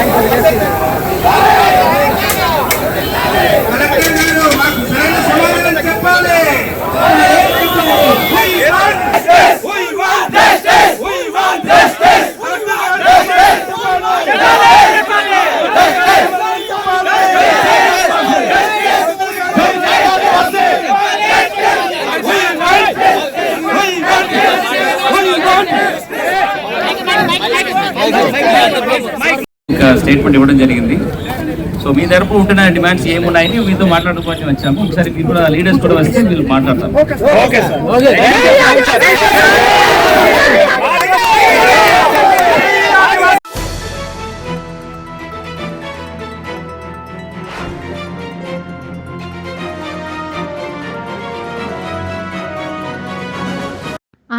Bank statement ఇవ్వడం జరిగింది. So మీ తరపు ఉంటున్న డిమాండ్స్ ఏమున్నాయని మీతో మాట్లాడుకోవచ్చు వచ్చాము. ఒకసారి మీరు కూడా లీడర్స్ కూడా వస్తే వీళ్ళు మాట్లాడతారు.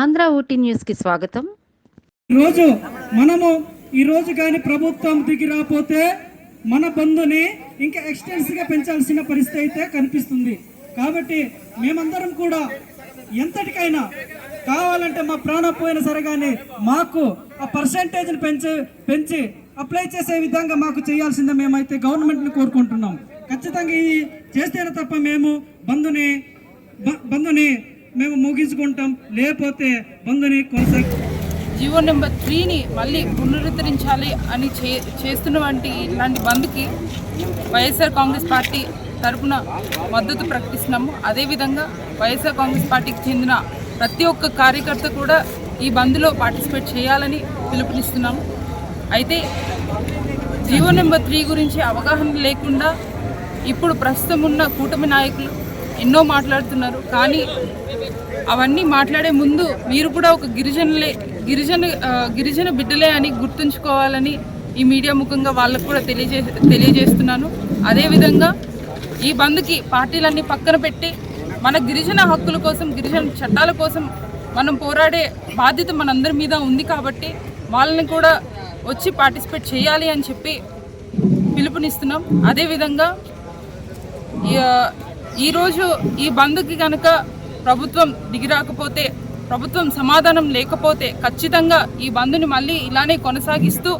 ఆంధ్ర ఊటీ న్యూస్కి స్వాగతం. ఈరోజు మనము ఈరోజు కానీ ప్రభుత్వం దిగి రాపోతే మన బంధుని ఇంకా ఎక్స్టెన్స్గా పెంచాల్సిన పరిస్థితి అయితే కనిపిస్తుంది. కాబట్టి మేమందరం కూడా ఎంతటికైనా కావాలంటే మా ప్రాణం పోయినా సరే కానీ మాకు ఆ పర్సంటేజ్ని పెంచి పెంచి అప్లై చేసే విధంగా మాకు చేయాల్సిందే మేమైతే గవర్నమెంట్ని కోరుకుంటున్నాం. ఖచ్చితంగా ఇది చేస్తేనే తప్ప మేము బంధుని బ- బంధుని మేము ముగించుకుంటాం. లేకపోతే బంధుని కొనసాగి జీవో నెంబర్ త్రీని మళ్ళీ పునరుద్ధరించాలి అని చే చేస్తున్నటువంటి ఇలాంటి బంద్కి వైఎస్ఆర్ కాంగ్రెస్ పార్టీ తరపున మద్దతు ప్రకటిస్తున్నాము. అదేవిధంగా వైఎస్ఆర్ కాంగ్రెస్ పార్టీకి చెందిన ప్రతి ఒక్క కార్యకర్త కూడా ఈ బంద్లో పార్టిసిపేట్ చేయాలని పిలుపునిస్తున్నాము. అయితే జీవో నెంబర్ త్రీ గురించి అవగాహన లేకుండా ఇప్పుడు ప్రస్తుతం ఉన్న కూటమి నాయకులు ఎన్నో మాట్లాడుతున్నారు. కానీ అవన్నీ మాట్లాడే ముందు మీరు కూడా ఒక గిరిజనులే గిరిజన గిరిజన బిడ్డలే అని గుర్తుంచుకోవాలని ఈ మీడియా ముఖంగా వాళ్ళకు కూడా తెలియజే తెలియజేస్తున్నాను. అదేవిధంగా ఈ బంద్కి పార్టీలన్నీ పక్కన పెట్టి మన గిరిజన హక్కుల కోసం గిరిజన చట్టాల కోసం మనం పోరాడే బాధ్యత మనందరి మీద ఉంది కాబట్టి వాళ్ళని కూడా వచ్చి పార్టిసిపేట్ చేయాలి అని చెప్పి పిలుపునిస్తున్నాం. అదేవిధంగా ఈరోజు ఈ బంద్కి కనుక ప్రభుత్వం దిగిరాకపోతే ప్రభుత్వం సమాధానం లేకపోతే ఖచ్చితంగా ఈ బంద్ని మళ్ళీ ఇలానే కొనసాగిస్తూ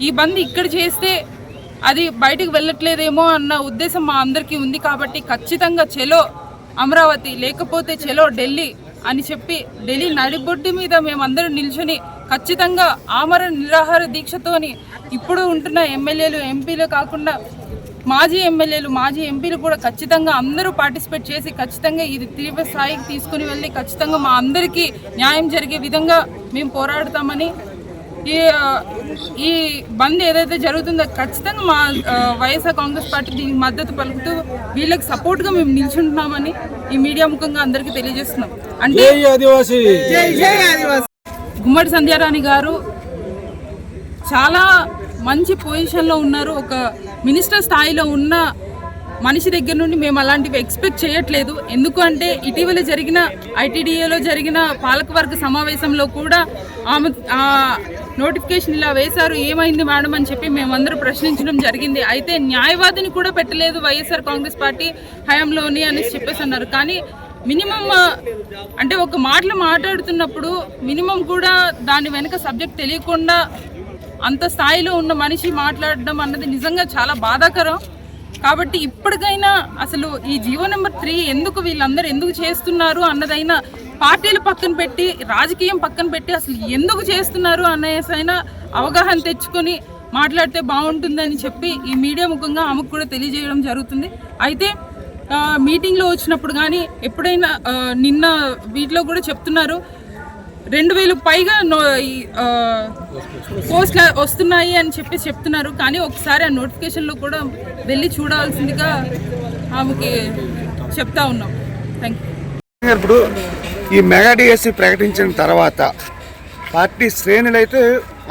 ఈ బంద్ ఇక్కడ చేస్తే అది బయటకు వెళ్ళట్లేదేమో అన్న ఉద్దేశం మా అందరికీ ఉంది కాబట్టి ఖచ్చితంగా చెలో అమరావతి లేకపోతే చెలో ఢిల్లీ అని చెప్పి ఢిల్లీ నడిబొడ్డు మీద మేమందరం నిల్చొని ఖచ్చితంగా ఆమరణ నిరాహార దీక్షతోని ఇప్పుడు ఉంటున్న ఎమ్మెల్యేలు ఎంపీలు కాకుండా మాజీ ఎమ్మెల్యేలు మాజీ ఎంపీలు కూడా ఖచ్చితంగా అందరూ పార్టిసిపేట్ చేసి ఖచ్చితంగా ఇది తీవ్ర స్థాయికి తీసుకుని వెళ్ళి ఖచ్చితంగా మా అందరికీ న్యాయం జరిగే విధంగా మేము పోరాడతామని ఈ ఈ బంద్ ఏదైతే జరుగుతుందో ఖచ్చితంగా మా వైఎస్ఆర్ కాంగ్రెస్ పార్టీ దీనికి మద్దతు పలుకుతూ వీళ్ళకి సపోర్ట్గా మేము నిల్చుంటున్నామని ఈ మీడియా ముఖంగా అందరికీ తెలియజేస్తున్నాం. అంటే గుమ్మడి సంధ్యారాణి గారు చాలా మంచి పొజిషన్లో ఉన్నారు. ఒక మినిస్టర్ స్థాయిలో ఉన్న మనిషి దగ్గర నుండి మేము అలాంటివి ఎక్స్పెక్ట్ చేయట్లేదు. ఎందుకు అంటే ఇటీవల జరిగిన ఐటీడీఏలో జరిగిన పాలకవర్గ సమావేశంలో కూడా ఆమె నోటిఫికేషన్ ఇలా వేశారు. ఏమైంది మేడం అని చెప్పి మేమందరూ ప్రశ్నించడం జరిగింది. అయితే న్యాయవాదిని కూడా పెట్టలేదు వైఎస్ఆర్ కాంగ్రెస్ పార్టీ హయాంలోని అనేసి చెప్పేసి అన్నారు. కానీ మినిమం అంటే ఒక మాటలు మాట్లాడుతున్నప్పుడు మినిమం కూడా దాని వెనుక సబ్జెక్ట్ తెలియకుండా అంత స్థాయిలో ఉన్న మనిషి మాట్లాడడం అన్నది నిజంగా చాలా బాధాకరం. కాబట్టి ఇప్పటికైనా అసలు ఈ జీవో నెంబర్ త్రీ ఎందుకు వీళ్ళందరూ ఎందుకు చేస్తున్నారు అన్నదైనా పార్టీలు పక్కన పెట్టి రాజకీయం పక్కన పెట్టి అసలు ఎందుకు చేస్తున్నారు అనేసైనా అవగాహన తెచ్చుకొని మాట్లాడితే బాగుంటుందని చెప్పి ఈ మీడియా ముఖంగా ఆమెకు కూడా తెలియజేయడం జరుగుతుంది. అయితే మీటింగ్లో వచ్చినప్పుడు కానీ ఎప్పుడైనా నిన్న వీటిలో కూడా చెప్తున్నారు రెండు వేలు పైగా నో వస్తున్నాయి అని చెప్పి చెప్తున్నారు. కానీ ఒకసారి ఆ నోటిఫికేషన్లో కూడా వెళ్ళి చూడాల్సిందిగా ఆమెకి చెప్తా ఉన్నాం. థ్యాంక్ యూ ఇప్పుడు ఈ మెగా డిఎస్సి ప్రకటించిన తర్వాత పార్టీ శ్రేణులు అయితే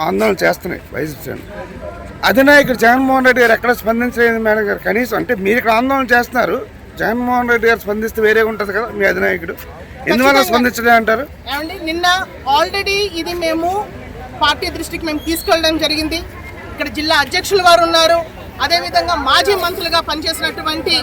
ఆందోళన చేస్తున్నాయి వైసీపీ శ్రేణులు. అధినాయకుడు జగన్మోహన్ రెడ్డి గారు ఎక్కడ స్పందించలేదు మేడం గారు? కనీసం అంటే మీరు ఇక్కడ ఆందోళన చేస్తున్నారు. జగన్మోహన్ రెడ్డి గారు స్పందిస్తే వేరే ఉంటుంది కదా మీ అధినాయకుడు. ఎందువల్ల స్పందించలే అంటారు? ఏమండి నిన్న ఆల్రెడీ ఇది మేము పార్టీ దృష్టికి మేము తీసుకెళ్ళడం జరిగింది. ఇక్కడ జిల్లా అధ్యక్షులు గారు ఉన్నారు. అదేవిధంగా మాజీ మంత్రులుగా పనిచేసినటువంటి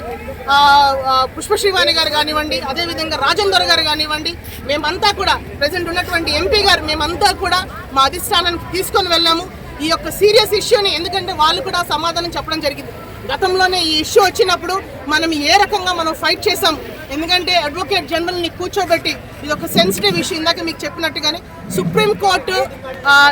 పుష్పశ్రీవాణి గారు కానివ్వండి అదేవిధంగా రాజేందర్ గారు కానివ్వండి మేమంతా కూడా ప్రజెంట్ ఉన్నటువంటి ఎంపీ గారు మేమంతా కూడా మా అధిష్టానానికి తీసుకొని వెళ్ళాము. ఈ యొక్క సీరియస్ ఇష్యూని ఎందుకంటే వాళ్ళు కూడా సమాధానం చెప్పడం జరిగింది. గతంలోనే ఈ ఇష్యూ వచ్చినప్పుడు మనం ఏ రకంగా మనం ఫైట్ చేసాం ఎందుకంటే అడ్వకేట్ జనరల్ని కూర్చోబెట్టి ఇది ఒక సెన్సిటివ్ ఇష్యూ ఇందాక మీకు చెప్పినట్టుగానే సుప్రీంకోర్టు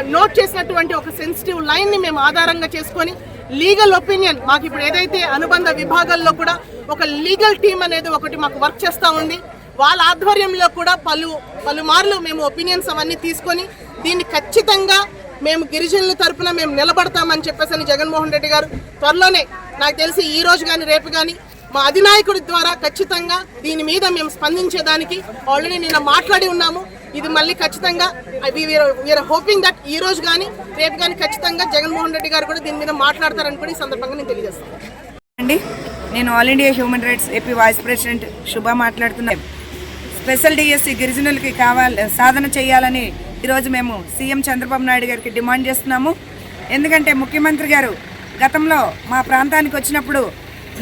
నోట్ చేసినటువంటి ఒక సెన్సిటివ్ లైన్ని మేము ఆధారంగా చేసుకొని లీగల్ ఒపీనియన్ మాకు ఇప్పుడు ఏదైతే అనుబంధ విభాగాల్లో కూడా ఒక లీగల్ టీమ్ అనేది ఒకటి మాకు వర్క్ చేస్తూ ఉంది. వాళ్ళ ఆధ్వర్యంలో కూడా పలు పలుమార్లు మేము ఒపీనియన్స్ అవన్నీ తీసుకొని దీన్ని ఖచ్చితంగా మేము గిరిజనుల తరపున మేము నిలబడతామని చెప్పేసి అని జగన్మోహన్ రెడ్డి గారు త్వరలోనే నాకు తెలిసి ఈ రోజు కానీ రేపు కానీ మా అధినాయకుడి ద్వారా ఖచ్చితంగా దీని మీద మేము స్పందించేదానికి ఆల్రెడీ నిన్న మాట్లాడి ఉన్నాము. ఇది మళ్ళీ ఖచ్చితంగా వీఆర్ హోపింగ్ దట్ ఈ రోజు కానీ రేపు కానీ ఖచ్చితంగా జగన్మోహన్ రెడ్డి గారు కూడా దీని మీద మాట్లాడతారని కూడా ఈ సందర్భంగా నేను తెలియజేస్తాను. అండి నేను all India human rights AP vice president Shubha మాట్లాడుతున్నాను స్పెషల్ డిఎస్సి గిరిజనులకి కావాలి సాధన చేయాలని ఈరోజు మేము సీఎం చంద్రబాబు నాయుడు గారికి డిమాండ్ చేస్తున్నాము. ఎందుకంటే ముఖ్యమంత్రి గారు గతంలో మా ప్రాంతానికి వచ్చినప్పుడు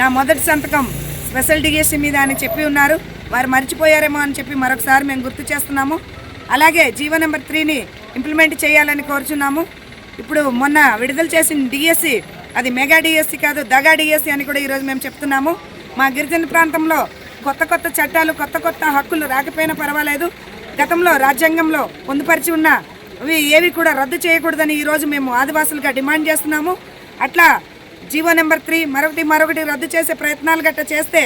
నా మొదటి సంతకం స్పెషల్ డిఎస్సి మీద అని చెప్పి ఉన్నారు. వారు మర్చిపోయారేమో అని చెప్పి మరొకసారి మేము గుర్తు చేస్తున్నాము. అలాగే జీవో నెంబర్ త్రీని ఇంప్లిమెంట్ చేయాలని కోరుచున్నాము. ఇప్పుడు మొన్న విడుదల చేసిన డిఎస్సి అది మెగా డిఎస్సి కాదు దగా డిఎస్సి అని కూడా ఈరోజు మేము చెప్తున్నాము. మా గిరిజన ప్రాంతంలో కొత్త కొత్త చట్టాలు కొత్త కొత్త హక్కులు రాకపోయినా పర్వాలేదు. గతంలో రాజ్యాంగంలో పొందుపరిచి ఉన్న అవి ఏవి కూడా రద్దు చేయకూడదని ఈరోజు మేము ఆదివాసులుగా డిమాండ్ చేస్తున్నాము. అట్లా జీవో నెంబర్ త్రీ మరొకటి మరొకటి రద్దు చేసే ప్రయత్నాలు గట్ట చేస్తే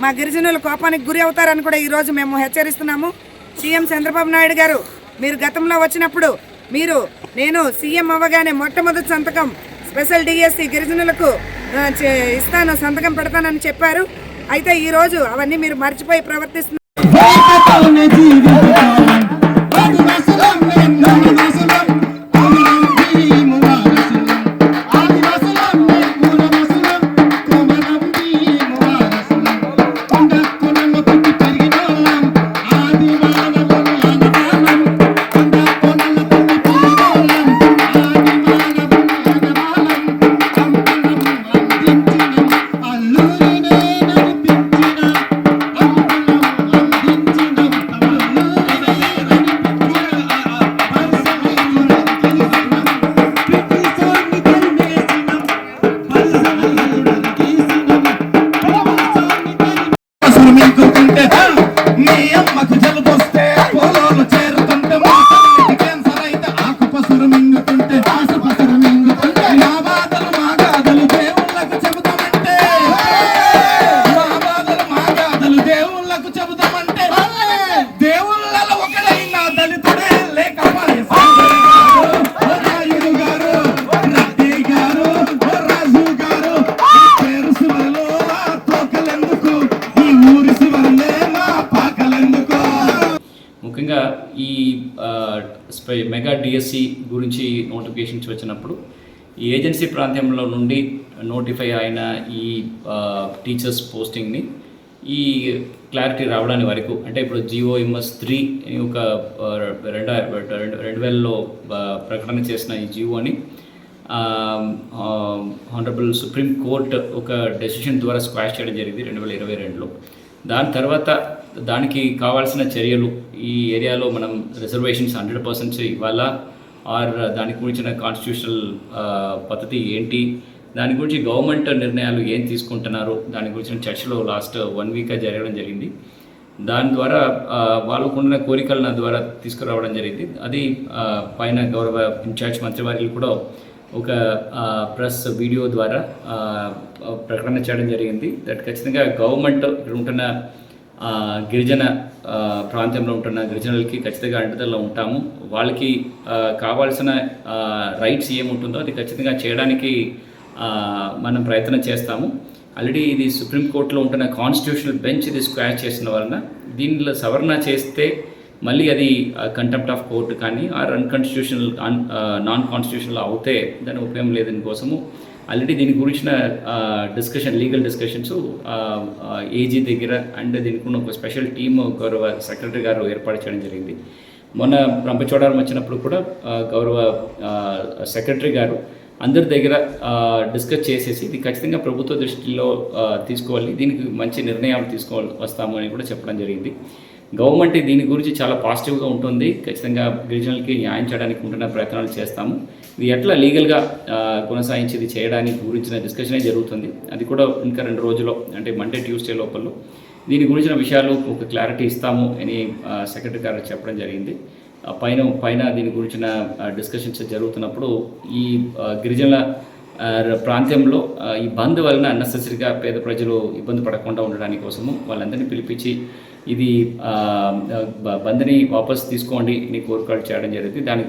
మా గిరిజనులు కోపానికి గురి అవుతారని కూడా ఈరోజు మేము హెచ్చరిస్తున్నాము. సీఎం చంద్రబాబు నాయుడు గారు మీరు గతంలో వచ్చినప్పుడు మీరు నేను సీఎం అవ్వగానే మొట్టమొదటి సంతకం స్పెషల్ డిఎస్సి గిరిజనులకు చే- ఇస్తాను సంతకం పెడతానని చెప్పారు. అయితే ఈరోజు అవన్నీ మీరు మర్చిపోయి ప్రవర్తిస్తున్నారు. ఈ ఊరి శివరిలే మా పాకలెందుకు? ముఖ్యంగా ఈ మెగా డిఎస్సి గురించి నోటిఫికేషన్స్ వచ్చినప్పుడు ఈ ఏజెన్సీ ప్రాంతంలో నుండి నోటిఫై అయిన ఈ టీచర్స్ పోస్టింగ్ని ఈ క్లారిటీ రావడానికి వరకు అంటే ఇప్పుడు జిఓఎంఎస్ త్రీ ఒక రెండు రెండు వేలలో ప్రకటన చేసిన ఈ జియోని హానరబుల్ సుప్రీం కోర్ట్ ఒక డెసిషన్ ద్వారా స్క్వాష్ చేయడం జరిగింది రెండు వేల ఇరవై రెండులో. దాని తర్వాత దానికి కావాల్సిన చర్యలు ఈ ఏరియాలో మనం రిజర్వేషన్స్ హండ్రెడ్ పర్సెంట్స్ ఇవ్వాలా? ఆర్ దానికి గురించిన కాన్స్టిట్యూషనల్ పద్ధతి ఏంటి? దాని గురించి గవర్నమెంట్ నిర్ణయాలు ఏం తీసుకుంటున్నారు? దాని గురించి చర్చలో లాస్ట్ వన్ వీక్గా జరగడం జరిగింది. దాని ద్వారా ఆ, కోరికలు కోరికల ద్వారా తీసుకురావడం జరిగింది. అది పైన గౌరవ ఇన్ఛార్జ్ మంత్రివర్యులు కూడా ఒక ప్రెస్ వీడియో ద్వారా ప్రకటన చేయడం జరిగింది. దట్ ఖచ్చితంగా గవర్నమెంట్ ఇక్కడ ఉంటున్న గిరిజన ప్రాంతంలో ఉంటున్న గిరిజనులకి ఖచ్చితంగా అంటుదల్లో ఉంటాము. వాళ్ళకి కావాల్సిన రైట్స్ ఏముంటుందో అది ఖచ్చితంగా చేయడానికి మనం ప్రయత్నం చేస్తాము. ఆల్రెడీ ఇది సుప్రీంకోర్టులో ఉంటున్న కాన్స్టిట్యూషనల్ బెంచ్ ఇది స్క్వాష్ చేసిన వలన దీనిలో సవరణ చేస్తే మళ్ళీ అది కంటెంప్ట్ ఆఫ్ కోర్టు కానీ ఆర్ అన్కాన్స్టిట్యూషనల్ నాన్ కాన్స్టిట్యూషనల్ అవుతే దాని ఉపయోగం లేదని కోసము. ఆల్రెడీ దీని గురించిన డిస్కషన్ లీగల్ డిస్కషన్స్ ఏజీ దగ్గర అండ్ దీనికి ఒక స్పెషల్ టీమ్ గౌరవ సెక్రటరీ గారు ఏర్పాటు చేయడం జరిగింది. మొన్న రంపచోడవరం వచ్చినప్పుడు కూడా గౌరవ సెక్రటరీ గారు అందరి దగ్గర డిస్కస్ చేసేసి ఇది ఖచ్చితంగా ప్రభుత్వ దృష్టిలో తీసుకోవాలి. దీనికి మంచి నిర్ణయాలు తీసుకోవాలి వస్తాము అని కూడా చెప్పడం జరిగింది. గవర్నమెంట్ దీని గురించి చాలా పాజిటివ్గా ఉంటుంది. ఖచ్చితంగా గిరిజనులకి న్యాయం చేయడానికి ఉంటున్న ప్రయత్నాలు చేస్తాము. ఇది ఎట్లా లీగల్గా కొనసాగించేది చేయడానికి గురించిన డిస్కషనే జరుగుతుంది. అది కూడా ఇంకా రెండు రోజుల్లో అంటే మండే ట్యూస్డే లోపల. దీని గురించిన విషయాలు ఒక క్లారిటీ ఇస్తాము అని సెక్రటరీ గారు చెప్పడం జరిగింది. పైన పైన దీని గురించిన డిస్కషన్స్ జరుగుతున్నప్పుడు ఈ గిరిజనుల ప్రాంతంలో ఈ బంద్ వలన అన్నెసెసరీగా పేద ప్రజలు ఇబ్బంది పడకుండా ఉండడానికి కోసము వాళ్ళందరినీ పిలిపించి ఇది బంద్ని వాపస్ తీసుకోండి అని కోరికలు చేయడం జరిగింది. దాని